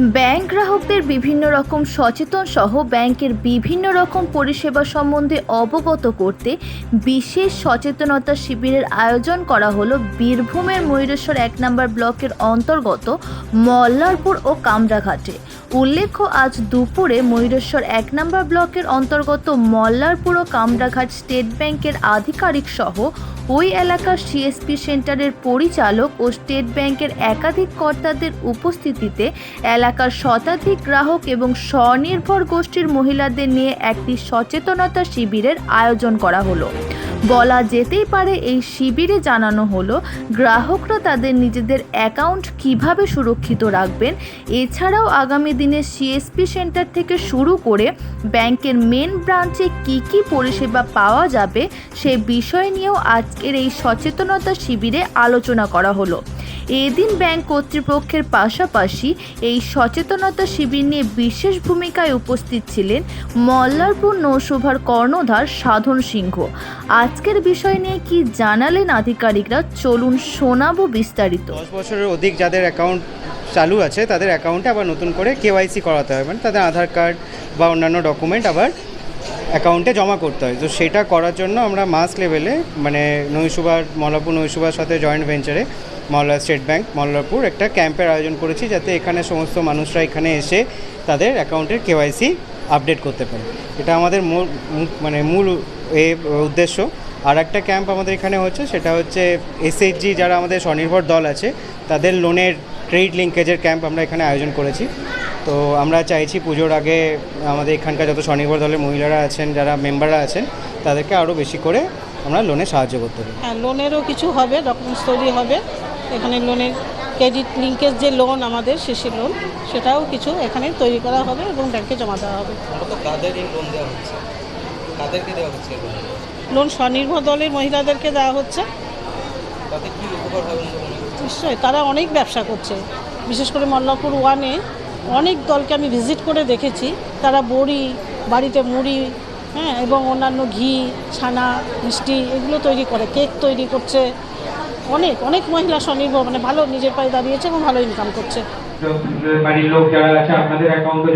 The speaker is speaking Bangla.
ব্যাংক গ্রাহকদের বিভিন্ন রকম সচেতন সহ ব্যাংকের বিভিন্ন রকম পরিষেবা সম্বন্ধে অবগত করতে বিশেষ সচেতনতা শিবিরের আয়োজন করা হলো বীরভূমের ময়ূরেশ্বর এক নম্বর ব্লকের অন্তর্গত মল্লারপুর ও কামরাঘাটে। উল্লেখ্য, আজ দুপুরে ময়ূরেশ্বর এক নম্বর ব্লকের অন্তর্গত মল্লারপুর ও কামরাঘাট স্টেট ব্যাংকের আধিকারিক সহ ওই এলাকার সিএসপি সেন্টারের পরিচালক ও স্টেট ব্যাংকের একাধিক কর্তাদের উপস্থিতিতে এলাকার শতাধিক গ্রাহক এবং স্বনির্ভর গোষ্ঠীর মহিলাদের নিয়ে একটি সচেতনতা শিবিরের আয়োজন করা হলো। বলা যেতেই পারে এই শিবিরে জানানো হলো, গ্রাহকরা তাদের নিজেদের অ্যাকাউন্ট কীভাবে সুরক্ষিত রাখবেন। এছাড়াও আগামী দিনে সিএসপি সেন্টার থেকে শুরু করে ব্যাংকের মেন ব্রাঞ্চে কি কি পরিষেবা পাওয়া যাবে সে বিষয় নিয়েও আজকের এই সচেতনতা শিবিরে আলোচনা করা হলো। এদিন ব্যাংক কর্তৃপক্ষের পাশাপাশি এই সচেতনতা শিবির নিয়ে বিশেষ ভূমিকায় উপস্থিত ছিলেন মল্লারপুর নৌসভার কর্ণধার সাধন সিংহ। আজকের বিষয় নিয়ে কি জানালেন আধিকারিকরা? চলুন শোনাবো বিস্তারিত। দশ বছরের অধিক যাদের অ্যাকাউন্ট চালু আছে, তাদের অ্যাকাউন্টে আবার নতুন করে কেওয়াইসি করাতে হবে মানে তাদের আধার কার্ড বা অন্যান্য ডকুমেন্ট আবার অ্যাকাউন্টে জমা করতে হয়। তো সেটা করার জন্য আমরা মাস লেভেলে মানে নৈশুভার মল্লাপুর নৈশুভার সাথে জয়েন্ট ভেঞ্চারে মল্লা স্টেট ব্যাংক মল্লারপুর একটা ক্যাম্পের আয়োজন করেছি যাতে এখানে সমস্ত মানুষরা এখানে এসে তাদের অ্যাকাউন্টের কেওয়াইসি আপডেট করতে পারে। এটা আমাদের মূল- মানে মূল এ, উদ্দেশ্য। আর একটা ক্যাম্প আমাদের এখানে হচ্ছে, সেটা হচ্ছে এসএইচজি যারা আমাদের স্বনির্ভর দল আছে, তাদের লোনের ক্রেডিট লিঙ্কেজের ক্যাম্প আমরা এখানে আয়োজন করেছি। তো আমরা চাইছি পুজোর আগে আমাদের এখানকার যত স্বনির্ভর দলের মহিলারা আছেন, যারা মেম্বাররা আছেন, তাদেরকে আরও বেশি করে আমরা লোনে সাহায্য করতে পারি। হ্যাঁ লোনেরও কিছু হবে ডকুমেন্টস তৈরি হবে। এখানে লোনের ক্রেডিট লিঙ্কেজ যে লোন আমাদের শিশির লোন সেটাও কিছু এখানে তৈরি করা হবে এবং ব্যাংকে জমা দেওয়া হবে। লোন স্বনির্ভর দলের মহিলাদেরকে দেওয়া হচ্ছে। নিশ্চয়ই তারা অনেক ব্যবসা করছে। বিশেষ করে মল্লাপুর ওয়ানে অনেক দলকে আমি ভিজিট করে দেখেছি। তারা বড়ি বাড়িতে মুড়ি হ্যাঁ এবং অন্যান্য ঘি ছানা মিষ্টি এগুলো তৈরি করে কেক তৈরি করছে। অনেক অনেক মহিলা স্বনির্ভর মানে ভালো নিজের পায়ে দাঁড়িয়েছে এবং ভালো ইনকাম করছে। বাড়ির লোক যারা আছে, আপনাদের অ্যাকাউন্টে